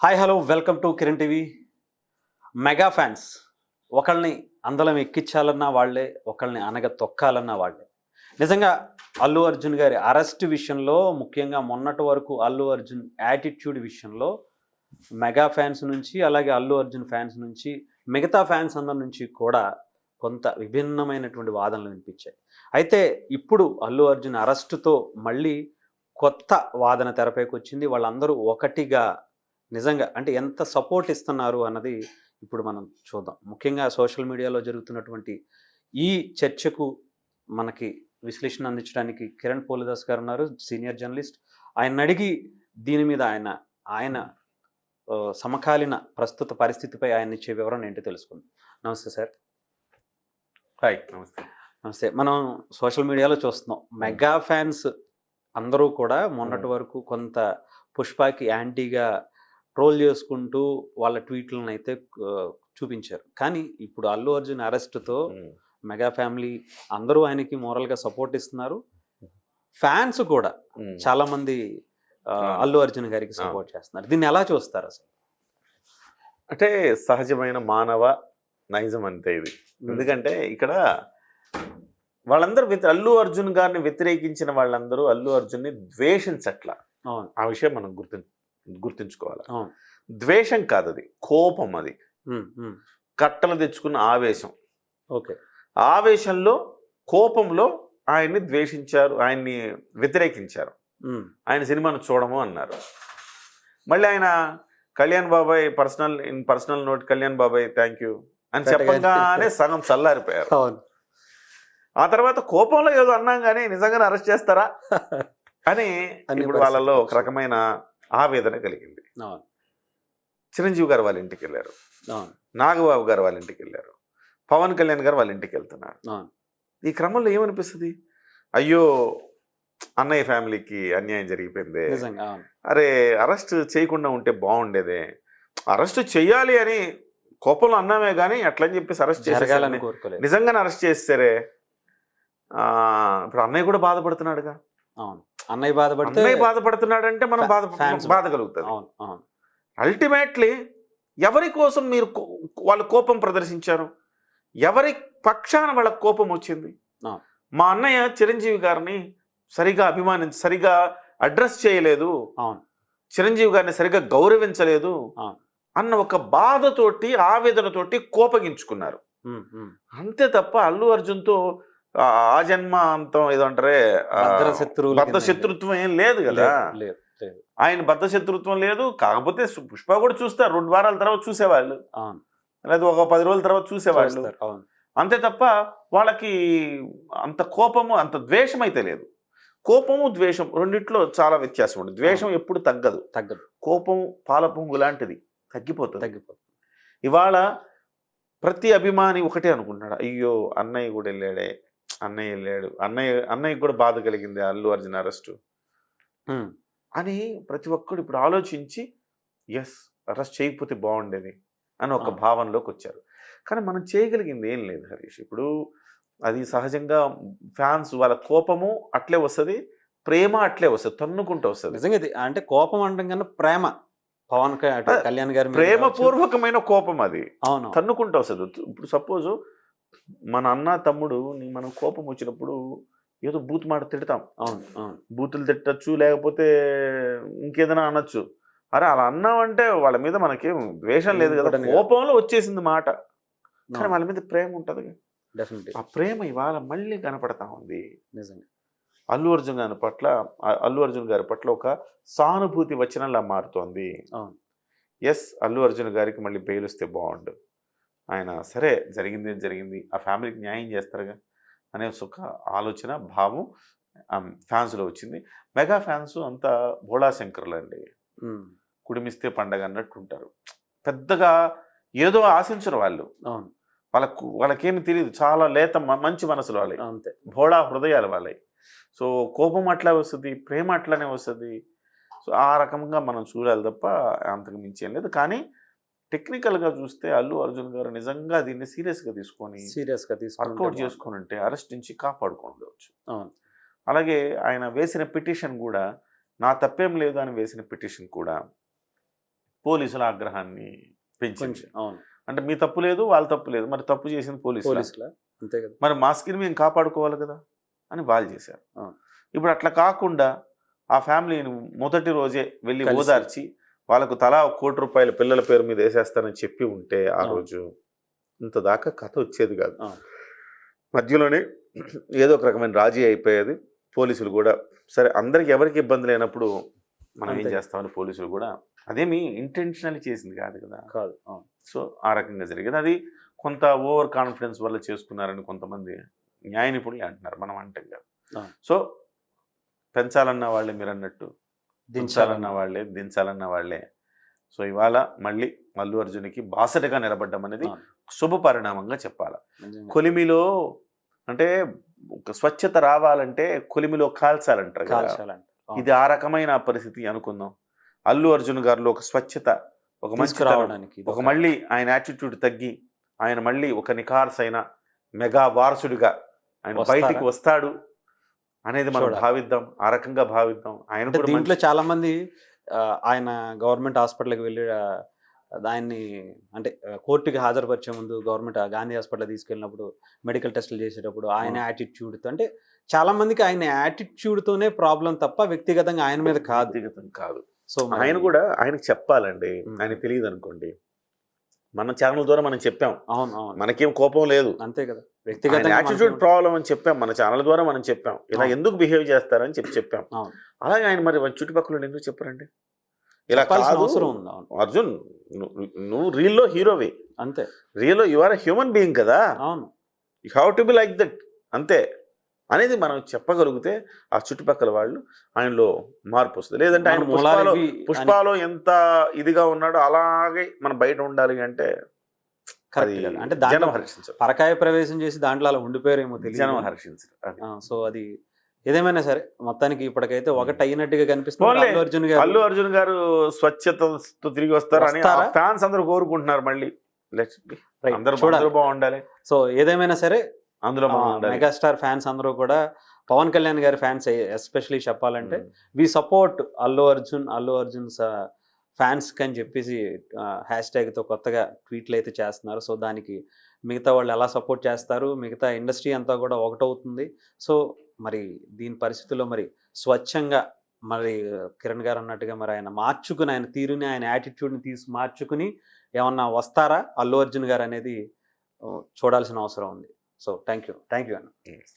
Hi hello welcome to Kiran TV mega fans ఒకళ్ళని అందలం ఎక్కించాలన్నా వాళ్ళే ఒకళ్ళని అనగ తొక్కాలన్నా వాళ్ళే. నిజంగా అల్లు అర్జున్ గారి అరెస్ట్ విషయంలో ముఖ్యంగా మొన్నటి వరకు అల్లు అర్జున్ యాటిట్యూడ్ విషయంలో మెగా ఫ్యాన్స్ నుంచి అలాగే అల్లు అర్జున్ ఫ్యాన్స్ నుంచి మిగతా ఫ్యాన్స్ అందరి నుంచి కూడా కొంత విభిన్నమైనటువంటి వాదనలు వినిపించాయి. అయితే ఇప్పుడు అల్లు అర్జున్ అరెస్టుతో మళ్ళీ కొత్త వాదన తెరపైకి వచ్చింది. వాళ్ళందరూ ఒకటిగా నిజంగా అంటే ఎంత సపోర్ట్ ఇస్తున్నారు అన్నది ఇప్పుడు మనం చూద్దాం. ముఖ్యంగా సోషల్ మీడియాలో జరుగుతున్నటువంటి ఈ చర్చకు మనకి విశ్లేషణ అందించడానికి కిరణ్ పోలిదాస్ గారు ఉన్నారు సీనియర్ జర్నలిస్ట్. ఆయన అడిగి దీని మీద ఆయన ఆయన సమకాలీన ప్రస్తుత పరిస్థితిపై ఆయన ఇచ్చే వివరణ ఏంటో తెలుసుకుందాం. నమస్తే సార్. హాయ్ నమస్తే. నమస్తే. మనం సోషల్ మీడియాలో చూస్తున్నాం. మెగా ఫ్యాన్స్ అందరూ కూడా మొన్నటి మ్మ్. వరకు కొంత పుష్పకి యాంటీగా ట్రోల్ చేసుకుంటూ వాళ్ళ ట్వీట్లను అయితే చూపించారు. కానీ ఇప్పుడు అల్లు అర్జున్ అరెస్ట్తో మెగా ఫ్యామిలీ అందరూ ఆయనకి మోరల్గా సపోర్ట్ ఇస్తున్నారు. ఫ్యాన్స్ కూడా చాలా మంది ఆ, ఆ. అల్లు అర్జున్ గారికి. సపోర్ట్ చేస్తున్నారు. దీన్ని ఎలా చూస్తారు అసలు? అంటే సహజమైన మానవ నైజం అంతే ఇది. ఎందుకంటే ఇక్కడ వాళ్ళందరూ వ్యతి- అల్లు అర్జున్ గారిని వ్యతిరేకించిన వాళ్ళందరూ అల్లు అర్జున్ని ద్వేషించట్ల. ఆ విషయం మనం గుర్తు గుర్తుంచుకోవాలి? ద్వేషం కాదు అది. కోపం అది. కట్టలు తెచ్చుకున్న ఆవేశం. ఓకే. ఆవేశంలో కోపంలో ఆయన్ని ద్వేషించారు ఆయన్ని వ్యతిరేకించారు. ఆయన సినిమాను చూడము అన్నారు. మళ్ళీ ఆయన కళ్యాణ్ బాబాయ్ personal in personal note Kalyan బాబాయ్ థ్యాంక్ యూ అని చెప్పగానే సగం చల్లారిపోయారు. ఆ తర్వాత కోపంలో ఏదో అన్నాం కానీ నిజంగానే అరెస్ట్ చేస్తారా? అని ఇప్పుడు వాళ్ళలో ఒక. రకమైన ఆవేదన కలిగింది. చిరంజీవి గారు వాళ్ళ ఇంటికి వెళ్ళారు నాగబాబు గారు వాళ్ళ ఇంటికి వెళ్ళారు పవన్ కళ్యాణ్ గారు వాళ్ళ ఇంటికి వెళ్తున్నారు ఈ క్రమంలో ఏమనిపిస్తుంది? అయ్యో! అన్నయ్య ఫ్యామిలీకి అన్యాయం జరిగిపోయింది. అరే అరెస్ట్ చేయకుండా ఉంటే బాగుండేదే. అరెస్ట్ చెయ్యాలి అని కోపంలో అన్నామే కానీ అట్లని చెప్పేసి అరెస్ట్ కోరుకోలేదు. నిజంగానే అరెస్ట్ చేస్తారే ఆ, ఇప్పుడు అన్నయ్య కూడా బాధపడుతున్నాడుగా. అవును. అన్నయ్య బాధపడితే అన్నయ్య బాధపడుతున్నాడంటే మనం బాధ బాధ కలుగుతుంది అవును అవును. అల్టిమేట్లీ ఎవరి కోసం మీరు వాళ్ళ కోపం ప్రదర్శించారు? ఎవరి పక్షాన వాళ్ళ కోపం వచ్చింది. మా అన్నయ్య చిరంజీవి గారిని సరిగా అభిమానించి సరిగా అడ్రస్ చేయలేదు. అవును. చిరంజీవి గారిని సరిగా గౌరవించలేదు. అన్న ఒక బాధతోటి ఆవేదనతోటి కోపగించుకున్నారు. అంతే తప్ప అల్లు అర్జున్తో ఆ జన్మ అంతం ఏదో అంటారే ఆ, భద్ర శత్రువుల బద్ధ కింద శత్రుత్వం ఏం లేదు కదా? ఆయన బద్ధ శత్రుత్వం లేదు కాకపోతే పుష్ప కూడా చూస్తారు రెండు వారాల తర్వాత చూసేవాళ్ళు. అవును. లేదా ఒక పది రోజుల తర్వాత చూసేవాళ్ళు. అంతే తప్ప వాళ్ళకి అంత కోపము అంత ద్వేషం అయితే లేదు. కోపము ద్వేషం రెండిట్లో చాలా వ్యత్యాసం ఉంది ద్వేషం ఎప్పుడు తగ్గదు. తగ్గదు. కోపం పాల పొంగు లాంటిది తగ్గిపోతుంది. తగ్గిపోతుంది. ఇవాళ ప్రతి అభిమాని ఒకటే అనుకుంటున్నాడు. అయ్యో అన్నయ్య కూడా వెళ్ళాడే అన్నయ్య వెళ్ళాడు అన్నయ్య అన్నయ్యకి కూడా బాధ కలిగింది అల్లు అర్జున్ అరెస్టు. అని ప్రతి ఒక్కడు ఇప్పుడు ఆలోచించి ఎస్ అరెస్ట్ చేయకపోతే బాగుండేది అని ఒక. భావనలోకి వచ్చారు. కానీ మనం చేయగలిగింది ఏం లేదు హరీష్. ఇప్పుడు అది సహజంగా ఫ్యాన్స్ వాళ్ళ కోపము అట్లే వస్తుంది ప్రేమ అట్లే వస్తుంది తన్నుకుంటూ వస్తుంది. నిజంగా ఇది అంటే కోపం అంటాం కన్నా ప్రేమ పవన్ కళ్యాణ్ గారి మీద ప్రేమ కావచ్చు. పూర్వకమైన కోపం అది. అవును. తన్నుకుంటూ వస్తుంది. ఇప్పుడు సపోజ్ మన అన్న తమ్ముడు నీ మనం కోపం వచ్చినప్పుడు ఏదో బూత్ మాట తిడతాం. అవును బూతులు తిట్టచ్చు లేకపోతే ఇంకేదైనా అనొచ్చు. అరే అలా అన్నామంటే వాళ్ళ మీద మనకేం ద్వేషం లేదు కదా. కోపంలో వచ్చేసింది మాట. కానీ వాళ్ళ మీద ప్రేమ ఉంటుంది ఆ ప్రేమ ఇవాళ మళ్ళీ కనపడతా ఉంది. నిజంగా. అల్లు అర్జున్ గారి పట్ల అల్లు అర్జున్ గారి పట్ల ఒక సానుభూతి వచనంలా మారుతోంది. ఎస్ అల్లు అర్జున్ గారికి మళ్ళీ బెయిల్ వస్తే బాగుండు. ఆయన సరే జరిగింది జరిగింది? ఆ ఫ్యామిలీకి న్యాయం చేస్తారుగా? అనే ఒక ఆలోచన భావం ఫ్యాన్స్లో వచ్చింది. మెగా ఫ్యాన్స్ అంతా భోళా శంకర్లు అండి కుడిమిస్తే పండగ అన్నట్టు ఉంటారు. పెద్దగా ఏదో ఆశించరు వాళ్ళు. అవును. వాళ్ళకు వాళ్ళకేమి తెలియదు చాలా లేత మంచి మనసులు వాళ్ళవి. అంతే. భోళా హృదయాలు వాళ్ళవి. సో కోపం అట్లా వస్తుంది ప్రేమ అట్లానే వస్తుంది. సో ఆ రకంగా మనం చూడాలి తప్ప అంతకు మించి ఏం లేదు. కానీ టెక్నికల్గా చూస్తే అల్లు అర్జున్ గారు నిజంగా దీన్ని సీరియస్గా తీసుకొని సీరియస్గా వర్కౌట్ చేసుకొని ఉంటే అరెస్ట్ నుంచి కాపాడుకోవచ్చు అవును. అలాగే ఆయన వేసిన పిటిషన్ కూడా నా తప్పేం లేదు అని వేసిన పిటిషన్ కూడా పోలీసుల ఆగ్రహాన్ని పెంచింది. అవును. అంటే మీ తప్పు లేదు వాళ్ళ తప్పు లేదు. మరి తప్పు చేసింది పోలీసులు? అంతే కదా. మరి మా స్కిన్ మేము కాపాడుకోవాలి కదా అని వాళ్ళు చేశారు. ఇప్పుడు అట్లా కాకుండా ఆ ఫ్యామిలీని మొదటి రోజే వెళ్ళి. ఓదార్చి వాళ్ళకు తలా ఒక కోటి రూపాయల పిల్లల పేరు మీద వేసేస్తారని చెప్పి ఉంటే ఆ. రోజు ఇంత దాకా కథ వచ్చేది కాదు. మధ్యలోనే ఏదో ఒక రకమైన రాజీ అయిపోయేది పోలీసులు కూడా సరే అందరికి ఎవరికి ఇబ్బంది లేనప్పుడు మనం ఏం. చేస్తామని పోలీసులు కూడా అదేమి ఇంటెన్షనల్ చేసింది కాదు కదా కాదు సో ఆ రకంగా జరిగేది అది కొంత ఓవర్ కాన్ఫిడెన్స్ వల్ల చేసుకున్నారని కొంతమంది న్యాయ నిపుణులు అంటున్నారు మనం అంటాం కాదు. సో పెంచాలన్న వాళ్ళే మీరు అన్నట్టు దించాలన్న వాళ్ళే దించాలన్న వాళ్ళే సో ఇవాళ మళ్ళీ అల్లు అర్జున్కి బాసటగా నిలబడ్డం అనేది. శుభ పరిణామంగా చెప్పాలి. కొలిమిలో అంటే ఒక స్వచ్ఛత రావాలంటే కొలిమిలో కాల్చాలంటారు. ఇది ఆ రకమైన పరిస్థితి అనుకుందాం అల్లు అర్జున్ గారిలో ఒక స్వచ్ఛత ఒక మంచి తీసుకురావడానికి ఇది ఒక మళ్ళీ ఆయన యాటిట్యూడ్ తగ్గి ఆయన మళ్ళీ ఒక నిఖార్స్ అయిన మెగా వారసుడిగా ఆయన? బయటికి వస్తాడు అనేది మనం. భావిద్దాం ఆ రకంగా భావిద్దాం ఆయన కూడా దీంట్లో చాలా మంది ఆయన గవర్నమెంట్ హాస్పిటల్కి వెళ్ళి ఆయన్ని అంటే కోర్టుకి హాజరుపరిచే ముందు గవర్నమెంట్ గాంధీ హాస్పిటల్ తీసుకెళ్ళినప్పుడు మెడికల్ టెస్టులు చేసేటప్పుడు ఆయన యాటిట్యూడ్తో అంటే చాలా మందికి ఆయన యాటిట్యూడ్ తోనే ప్రాబ్లం తప్ప వ్యక్తిగతంగా ఆయన మీద కాదు కాదు సో ఆయన కూడా ఆయనకు చెప్పాలండి. ఆయన తెలియదు అనుకోండి మన ఛానల్ ద్వారా మనం చెప్పాం. అవును అవును. మనకేం కోపం లేదు. అంతే కదా. ఆయన వ్యక్తిగతంగా యాటిట్యూడ్ ప్రాబ్లం అని చెప్పాం. మన ఛానల్ ద్వారా మనం చెప్పాం. ఇలా. ఎందుకు బిహేవ్ చేస్తారని చెప్పి చెప్పాం. అవును. అలాగే ఆయన మరి చుట్టుపక్కల ఎందుకు చెప్పరండి? ఇలా అవసరం ఉంది అర్జున్ నువ్వు- రీల్లో హీరోవి అంతే. రియల్లో యు ఆర్ హ్యూమన్ బీయింగ్ కదా. అవును. You have to be like that అంతే. అనేది మనం చెప్పగలిగితే ఆ చుట్టుపక్కల వాళ్ళు ఆయనలో మార్పు వస్తుంది. లేదంటే ఆయన పుష్పాలో పుష్పాలో ఎంత ఇదిగా ఉన్నాడో అలాగే మనం బయట ఉండాలి అంటే. అంటే హర్షించరు. పరకాయ ప్రవేశం చేసి దాంట్లో అలా ఉండిపోయారేమో జనం తెలియదు హర్షించరు సో అది ఏదేమైనా సరే మొత్తానికి ఇప్పటికైతే ఒకటి అయినట్టుగా కనిపిస్తుంది. అల్లు అర్జున్ గారు అల్లు అర్జున్ గారు స్వచ్ఛతతో తిరిగి వస్తారు? అని? ఫ్యాన్స్ అందరూ కోరుకుంటున్నారు మళ్ళీ. అందరూ బాగుండాలి. సో ఏదేమైనా సరే అందులో మెగాస్టార్ ఫ్యాన్స్ అందరూ కూడా పవన్ కళ్యాణ్ గారి ఫ్యాన్స్ ఎస్పెషలీ చెప్పాలంటే. We support Allu Arjun Allu Arjun fans అని చెప్పేసి హ్యాష్ ట్యాగ్తో కొత్తగా ట్వీట్లు అయితే చేస్తున్నారు. సో దానికి మిగతా వాళ్ళు ఎలా సపోర్ట్ చేస్తారు? మిగతా ఇండస్ట్రీ అంతా కూడా ఒకటవుతుంది. సో మరి దీని పరిస్థితుల్లో మరి స్వచ్ఛంగా మరి కిరణ్ గారు అన్నట్టుగా మరి ఆయన మార్చుకుని ఆయన తీరుని ఆయన యాటిట్యూడ్ని తీసి మార్చుకుని ఏమన్నా వస్తారా? అల్లు అర్జున్ గారు అనేది చూడాల్సిన అవసరం ఉంది. So thank you thank you అన్న Yes.